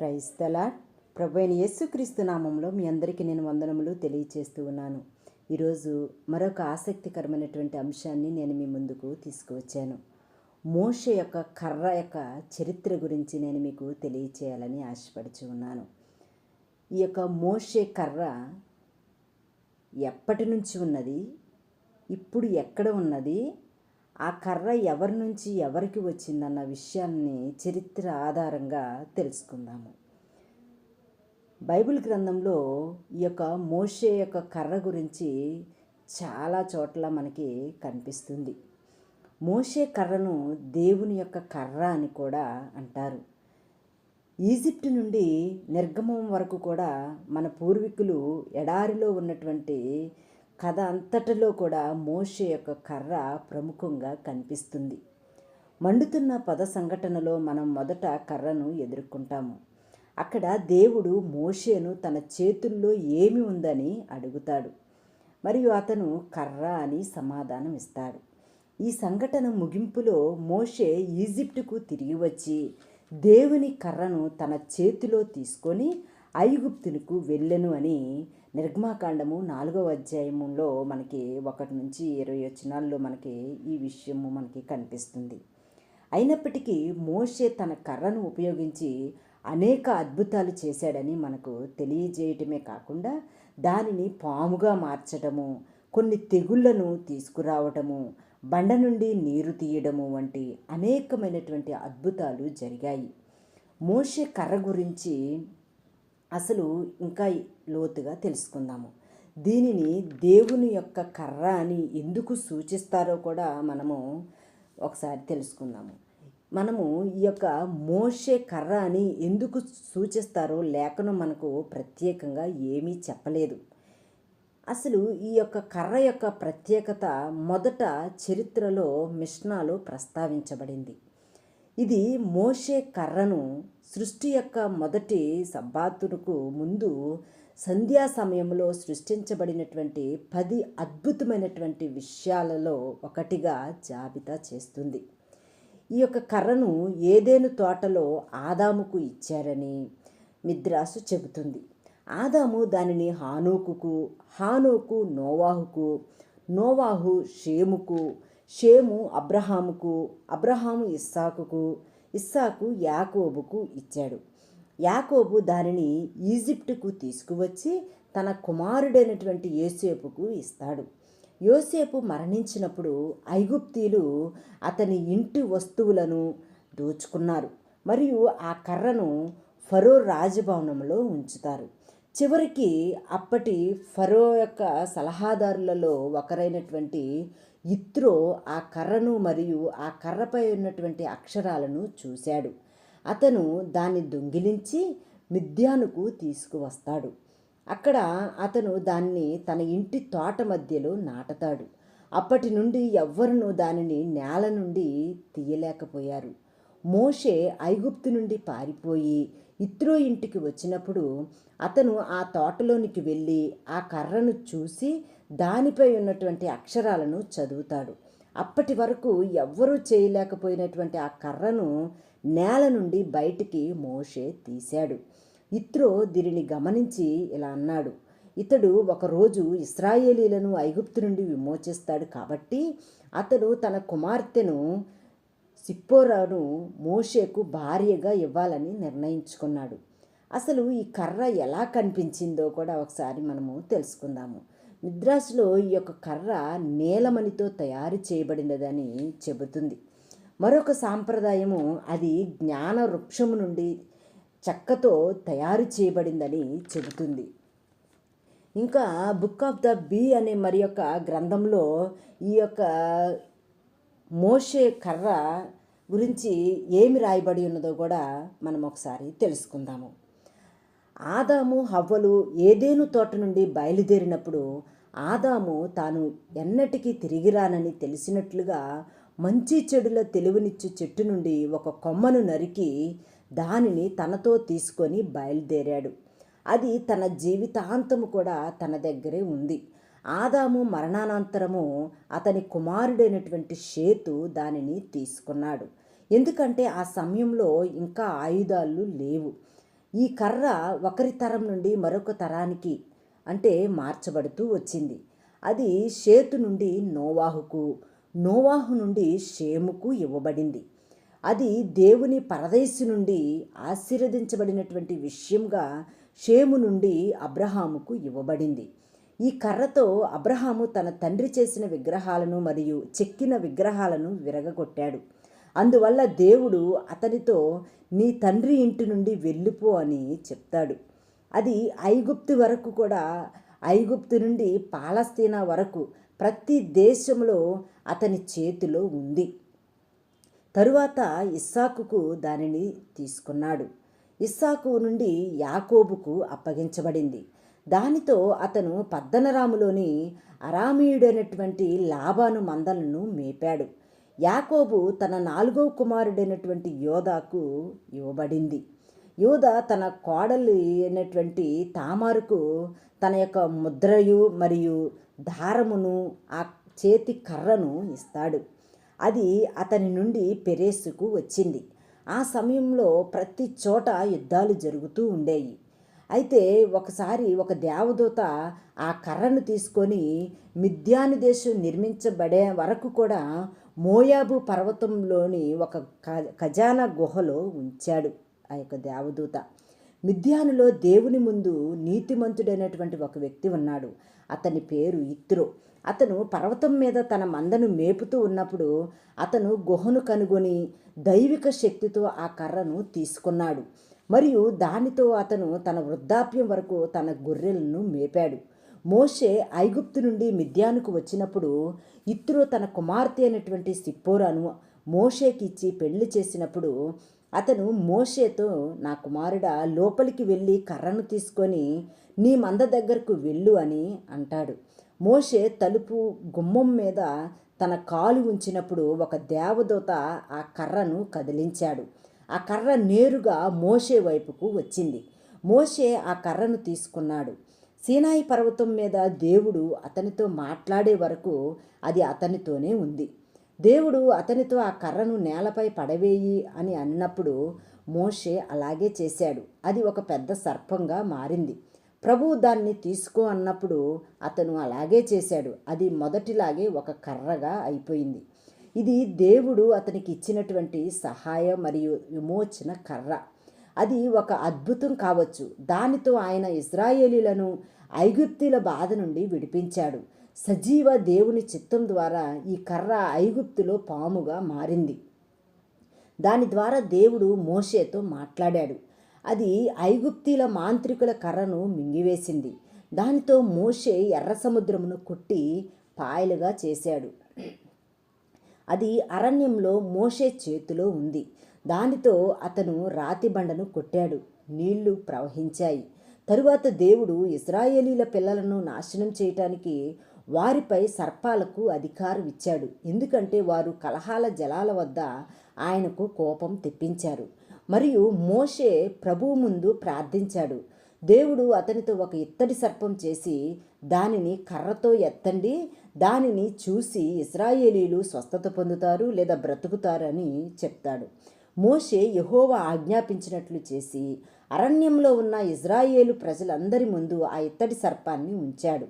Praise ప్రభు అయిన యేసుక్రీస్తు నామంలో మీ అందరికీ నేను వందనములు తెలియచేస్తూ ఉన్నాను. ఈరోజు మరొక ఆసక్తికరమైనటువంటి అంశాన్ని నేను మీ ముందుకు తీసుకువచ్చాను. మోష యొక్క కర్ర యొక్క చరిత్ర గురించి నేను మీకు తెలియచేయాలని ఆశపడుచు ఉన్నాను. ఈ యొక్క మోషే కర్ర ఎప్పటి నుంచి ఉన్నది? ఇప్పుడు ఎక్కడ ఉన్నది? ఆ కర్ర ఎవరి నుంచి ఎవరికి వచ్చిందన్న విషయాన్ని చరిత్ర ఆధారంగా తెలుసుకుందాము. బైబిల్ గ్రంథంలో ఈ యొక్క మోషే యొక్క కర్ర గురించి చాలా చోట్ల మనకి కనిపిస్తుంది. మోషే కర్రను దేవుని యొక్క కర్ర అని కూడా అంటారు. ఈజిప్ట్ నుండి నిర్గమం వరకు కూడా మన పూర్వీకులు ఎడారిలో ఉన్నటువంటి కథ అంతటిలో కూడా మోషే యొక్క కర్ర ప్రముఖంగా కనిపిస్తుంది. మండుతున్న పద సంఘటనలో మనం మొదట కర్రను ఎదుర్కొంటాము. అక్కడ దేవుడు మోషేను తన చేతుల్లో ఏమి ఉందని అడుగుతాడు. మరియు అతను కర్ర అని సమాధానం ఇస్తాడు. ఈ సంఘటన ముగింపులో మోషే ఈజిప్టుకు తిరిగి వచ్చి దేవుని కర్రను తన చేతిలో తీసుకొని ఐగుప్తునికి వెళ్ళెను అని నిర్గమాకాండము నాలుగవ అధ్యాయములో మనకి ఒకటి నుంచి ఇరవై వచనాల్లో మనకి ఈ విషయము మనకి కనిపిస్తుంది. అయినప్పటికీ మోషే తన కర్రను ఉపయోగించి అనేక అద్భుతాలు చేశాడని మనకు తెలియజేయటమే కాకుండా దానిని పాముగా మార్చటము కొన్ని తెగుళ్ళను తీసుకురావటము బండ నుండి నీరు తీయడము వంటి అనేకమైనటువంటి అద్భుతాలు జరిగాయి. మోషే కర్ర గురించి అసలు ఇంకా లోతుగా తెలుసుకుందాము. దీనిని దేవుని యొక్క కర్ర అని ఎందుకు సూచిస్తారో కూడా మనము ఒకసారి తెలుసుకుందాము. మనము ఈ యొక్క మోషే కర్ర అని ఎందుకు సూచిస్తారో లేఖనం మనకు ప్రత్యేకంగా ఏమీ చెప్పలేదు. అసలు ఈ యొక్క కర్ర యొక్క ప్రత్యేకత మొదట చరిత్రలో మిష్నాలో ప్రస్తావించబడింది. ఇది మోషే కర్రను సృష్టి యొక్క మొదటి సబ్బాతునకు ముందు సంధ్యా సమయంలో సృష్టించబడినటువంటి పది అద్భుతమైనటువంటి విషయాలలో ఒకటిగా జాబితా చేస్తుంది. ఈ యొక్క కర్రను ఏదేను తోటలో ఆదాముకు ఇచ్చారని మిద్రాసు చెబుతుంది. ఆదాము దానిని హానోకుకు హానోకు నోవాహుకు నోవాహు షేముకు షేము అబ్రహాముకు అబ్రహాము ఇస్సాకుకు ఇస్సాకు యాకోబుకు ఇచ్చాడు. యాకోబు దానిని ఈజిప్టుకు తీసుకువచ్చి తన కుమారుడైనటువంటి యోసేపుకు ఇస్తాడు. యోసేపు మరణించినప్పుడు ఐగుప్తీలు అతని ఇంటి వస్తువులను దోచుకున్నారు మరియు ఆ కర్రను ఫరో రాజభవనంలో ఉంచుతారు. చివరికి అప్పటి ఫరో యొక్క సలహాదారులలో ఒకరైనటువంటి ఇత్రో ఆ కర్రను మరియు ఆ కర్రపై ఉన్నటువంటి అక్షరాలను చూశాడు. అతను దాన్ని దొంగిలించి మిథ్యానుకు తీసుకువస్తాడు. అక్కడ అతను దాన్ని తన ఇంటి తోట మధ్యలో నాటతాడు. అప్పటి నుండి ఎవ్వరును దానిని నేల నుండి తీయలేకపోయారు. మోషే ఐగుప్తు నుండి పారిపోయి ఇత్రో ఇంటికి వచ్చినప్పుడు అతను ఆ తోటలోనికి వెళ్ళి ఆ కర్రను చూసి దానిపై ఉన్నటువంటి అక్షరాలను చదువుతాడు. అప్పటి వరకు ఎవ్వరూ చేయలేకపోయినటువంటి ఆ కర్రను నేల నుండి బయటికి మోషే తీశాడు. ఇత్రో దీనిని గమనించి ఇలా అన్నాడు ఇతడు ఒకరోజు ఇస్రాయేలీలను ఐగుప్తు నుండి విమోచిస్తాడు కాబట్టి అతడు తన కుమార్తెను సిప్పోరాను మోషేకు భార్యగా ఇవ్వాలని నిర్ణయించుకున్నాడు. అసలు ఈ కర్ర ఎలా కనిపించిందో కూడా ఒకసారి మనము తెలుసుకుందాము. మిద్రాసులో ఈ యొక్క కర్ర నీలమణితో తయారు చేయబడినదని చెబుతుంది. మరొక సాంప్రదాయము అది జ్ఞాన వృక్షము నుండి చెక్కతో తయారు చేయబడిందని చెబుతుంది. ఇంకా బుక్ ఆఫ్ ద బీ అనే మరి యొక్క గ్రంథంలో ఈ యొక్క మోషే కర్ర గురించి ఏమి రాయబడి ఉన్నదో కూడా మనం ఒకసారి తెలుసుకుందాము. ఆదాము హవ్వలు ఏదేను తోట నుండి బయలుదేరినప్పుడు ఆదాము తాను ఎన్నటికీ తిరిగిరానని తెలిసినట్లుగా మంచి చెడుల తెలివినిచ్చు చెట్టు నుండి ఒక కొమ్మను నరికి దానిని తనతో తీసుకొని బయలుదేరాడు. అది తన జీవితాంతము కూడా తన దగ్గరే ఉంది. ఆదాము మరణానంతరము అతని కుమారుడైనటువంటి షేతు దానిని తీసుకున్నాడు. ఎందుకంటే ఆ సమయంలో ఇంకా ఆయుధాలు లేవు. ఈ కర్ర ఒకరి తరం నుండి మరొక తరానికి అంటే మార్చబడుతూ వచ్చింది. అది షేతు నుండి నోవాహుకు నోవాహు నుండి షేముకు ఇవ్వబడింది. అది దేవుని పరదేశు నుండి ఆశీర్వదించబడినటువంటి విషయంగా షేము నుండి అబ్రహాముకు ఇవ్వబడింది. ఈ కర్రతో అబ్రహాము తన తండ్రి చేసిన విగ్రహాలను మరియు చెక్కిన విగ్రహాలను విరగగొట్టాడు. అందువల్ల దేవుడు అతనితో నీ తండ్రి ఇంటి నుండి వెళ్ళిపో అని చెప్తాడు. అది ఐగుప్తు వరకు కూడా ఐగుప్తు నుండి పాలస్తీనా వరకు ప్రతి దేశంలో అతని చేతిలో ఉంది. తరువాత ఇస్సాకుకు దానిని తీసుకున్నాడు. ఇస్సాకు నుండి యాకోబుకు అప్పగించబడింది. దానితో అతను పద్దనరాములోని అరామీయుడైనటువంటి లాభాను మందలను మేపాడు. యాకోబు తన నాలుగో కుమారుడైనటువంటి యోధాకు ఇవ్వబడింది. యోధ తన కోడలు అయినటువంటి తామారుకు తన యొక్క ముద్రయు మరియు దారమును ఆ చేతి కర్రను ఇస్తాడు. అది అతని నుండి పెరేసుకు వచ్చింది. ఆ సమయంలో ప్రతి చోట యుద్ధాలు జరుగుతూ ఉండేవి అయితే ఒకసారి ఒక దేవదూత ఆ కర్రను తీసుకొని మిథ్యాను దేశం నిర్మించబడే వరకు కూడా మోయాబు పర్వతంలోని ఒక ఖజానా గుహలో ఉంచాడు ఆ యొక్క దేవదూత. మిథ్యానులో దేవుని ముందు నీతిమంతుడైనటువంటి ఒక వ్యక్తి ఉన్నాడు. అతని పేరు ఇత్రో. అతను పర్వతం మీద తన మందను మేపుతూ ఉన్నప్పుడు అతను గుహను కనుగొని దైవిక శక్తితో ఆ కర్రను తీసుకున్నాడు. మరియు దానితో అతను తన వృద్ధాప్యం వరకు తన గొర్రెలను మేపాడు. మోషే ఐగుప్తు నుండి మిద్యానుకు వచ్చినప్పుడు ఇత్రో తన కుమార్తె అయినటువంటి సిప్పోరాను మోషేకి ఇచ్చి పెళ్ళి చేసినప్పుడు అతను మోషేతో నా కుమారుడా లోపలికి వెళ్ళి కర్రను తీసుకొని నీ మంద దగ్గరకు వెళ్ళు అని అంటాడు. మోషే తలుపు గుమ్మం మీద తన కాలు ఉంచినప్పుడు ఒక దేవదూత ఆ కర్రను కదిలించాడు. ఆ కర్ర నేరుగా మోషే వైపుకు వచ్చింది. మోషే ఆ కర్రను తీసుకున్నాడు. సీనాయి పర్వతం మీద దేవుడు అతనితో మాట్లాడే వరకు అది అతనితోనే ఉంది. దేవుడు అతనితో ఆ కర్రను నేలపై పడవేయి అని అన్నప్పుడు మోషే అలాగే చేశాడు. అది ఒక పెద్ద సర్పంగా మారింది. ప్రభువు దాన్ని తీసుకో అన్నప్పుడు అతను అలాగే చేశాడు. అది మొదటిలాగే ఒక కర్రగా అయిపోయింది. ఇది దేవుడు అతనికి ఇచ్చినటువంటి సహాయం మరియు విమోచన కర్ర. అది ఒక అద్భుతం కావచ్చు. దానితో ఆయన ఇజ్రాయేలీలను ఐగుప్తుల బాధ నుండి విడిపించాడు. సజీవ దేవుని చిత్తం ద్వారా ఈ కర్ర ఐగుప్తులో పాముగా మారింది. దాని ద్వారా దేవుడు మోషేతో మాట్లాడాడు. అది ఐగుప్తీల మాంత్రికుల కర్రను మింగివేసింది. దానితో మోషే ఎర్ర సముద్రమును కొట్టి పాయలుగా చేశాడు. అది అరణ్యంలో మోషే చేతిలో ఉంది. దానితో అతను రాతి బండను కొట్టాడు. నీళ్ళు ప్రవహించాయి. తరువాత దేవుడు ఇస్రాయేలీల పిల్లలను నాశనం చేయటానికి వారిపై సర్పాలకు అధికారం ఇచ్చాడు. ఎందుకంటే వారు కలహాల జలాల వద్ద ఆయనకు కోపం తెప్పించారు. మరియు మోషే ప్రభువు ముందు ప్రార్థించాడు. దేవుడు అతనితో ఒక ఇత్తడి సర్పం చేసి దానిని కర్రతో ఎత్తండి దానిని చూసి ఇస్రాయేలీలు స్వస్థత పొందుతారు లేదా బ్రతుకుతారని చెప్తాడు. మోషే యహోవ ఆజ్ఞాపించినట్లు చేసి అరణ్యంలో ఉన్న ఇజ్రాయేలు ప్రజలందరి ముందు ఆ ఇత్తడి సర్పాన్ని ఉంచాడు.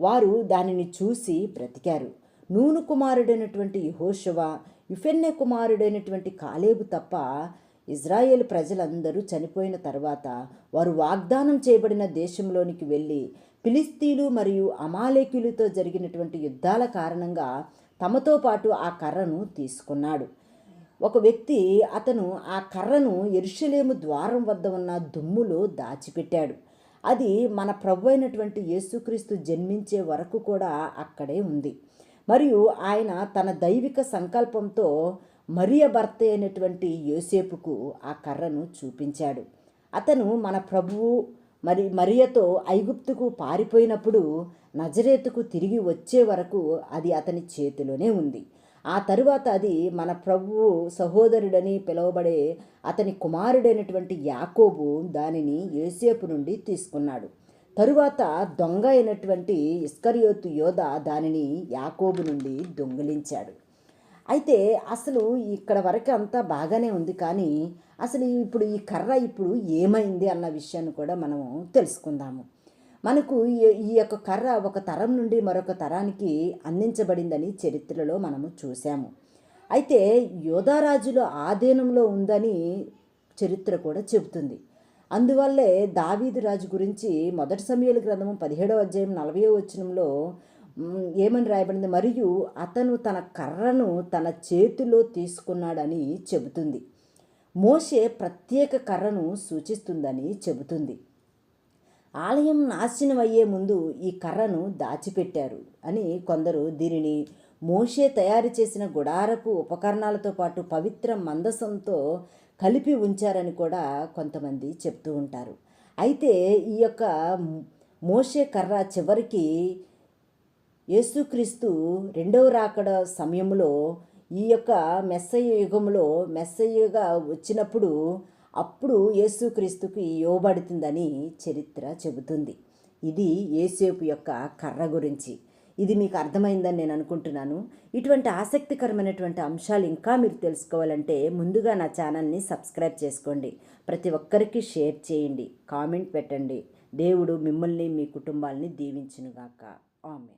వారు దానిని చూసి బ్రతికారు. నూను కుమారుడైనటువంటి యహోశవ యుఫెన్నె కుమారుడైనటువంటి కాలేబు తప్ప ఇజ్రాయేల్ ప్రజలందరూ చనిపోయిన తర్వాత వారు వాగ్దానం చేయబడిన దేశంలోనికి వెళ్ళి ఫిలిస్తీలు మరియు అమాలేకులతో జరిగినటువంటి యుద్ధాల కారణంగా తమతో పాటు ఆ కర్రను తీసుకున్నాడు. ఒక వ్యక్తి అతను ఆ కర్రను ఎరుషలేము ద్వారం వద్ద ఉన్న దుమ్ములో దాచిపెట్టాడు. అది మన ప్రభు అయినటువంటి యేసుక్రీస్తు జన్మించే వరకు కూడా అక్కడే ఉంది. మరియు ఆయన తన దైవిక సంకల్పంతో మరియ భర్త అయినటువంటి యోసేపుకు ఆ కర్రను చూపించాడు. అతను మన ప్రభువు మరి మరియతో ఐగుప్తుకు పారిపోయినప్పుడు నజరేతుకు తిరిగి వచ్చే వరకు అది అతని చేతిలోనే ఉంది. ఆ తరువాత అది మన ప్రభువు సహోదరుడని పిలువబడే అతని కుమారుడైనటువంటి యాకోబు దానిని యోసేపు నుండి తీసుకున్నాడు. తరువాత దొంగ అయినటువంటి ఇస్కరియోతు యోధ దానిని యాకోబు నుండి దొంగిలించాడు. అయితే అసలు ఇక్కడ వరకు అంతా బాగానే ఉంది కానీ అసలు ఇప్పుడు ఈ కర్ర ఇప్పుడు ఏమైంది అన్న విషయాన్ని కూడా మనము తెలుసుకుందాము. మనకు ఈ- యొక్క కర్ర ఒక తరం నుండి మరొక తరానికి అందించబడిందని చరిత్రలో మనము చూసాము అయితే యోధారాజుల ఆధీనంలో ఉందని చరిత్ర కూడా చెబుతుంది. అందువల్లే దావీదు రాజు గురించి మొదటి సమయాల గ్రంథము పదిహేడవ అధ్యాయం నలభైవ వచనంలో ఏమని రాయబడింది? మరియు అతను తన కర్రను తన చేతిలో తీసుకున్నాడని చెబుతుంది. మోషే ప్రత్యేక కర్రను సూచిస్తుందని చెబుతుంది. ఆలయం నాశనం అయ్యే ముందు ఈ కర్రను దాచిపెట్టారు అని కొందరు దీనిని మోషే తయారు చేసిన గుడారపు ఉపకరణాలతో పాటు పవిత్ర మందసంతో కలిపి ఉంచారని కూడా కొంతమంది చెప్తూ ఉంటారు. అయితే ఈ యొక్క మోషే కర్ర చివరికి యేసుక్రీస్తు రెండవ రాకడ సమయంలో ఈ యొక్క మెస్సయ్య యుగంలో మెస్సయ్యగా వచ్చినప్పుడు అప్పుడు యేసుక్రీస్తుకి ఇవ్వబడుతుందని చరిత్ర చెబుతుంది. ఇది ఏసేపు యొక్క కర్ర గురించి. ఇది మీకు అర్థమైందని నేను అనుకుంటున్నాను. ఇటువంటి ఆసక్తికరమైనటువంటి అంశాలు ఇంకా మీరు తెలుసుకోవాలంటే ముందుగా నా ఛానల్ని సబ్స్క్రైబ్ చేసుకోండి. ప్రతి ఒక్కరికి షేర్ చేయండి. కామెంట్ పెట్టండి. దేవుడు మిమ్మల్ని మీ కుటుంబాలని దీవించునుగాక. ఆమె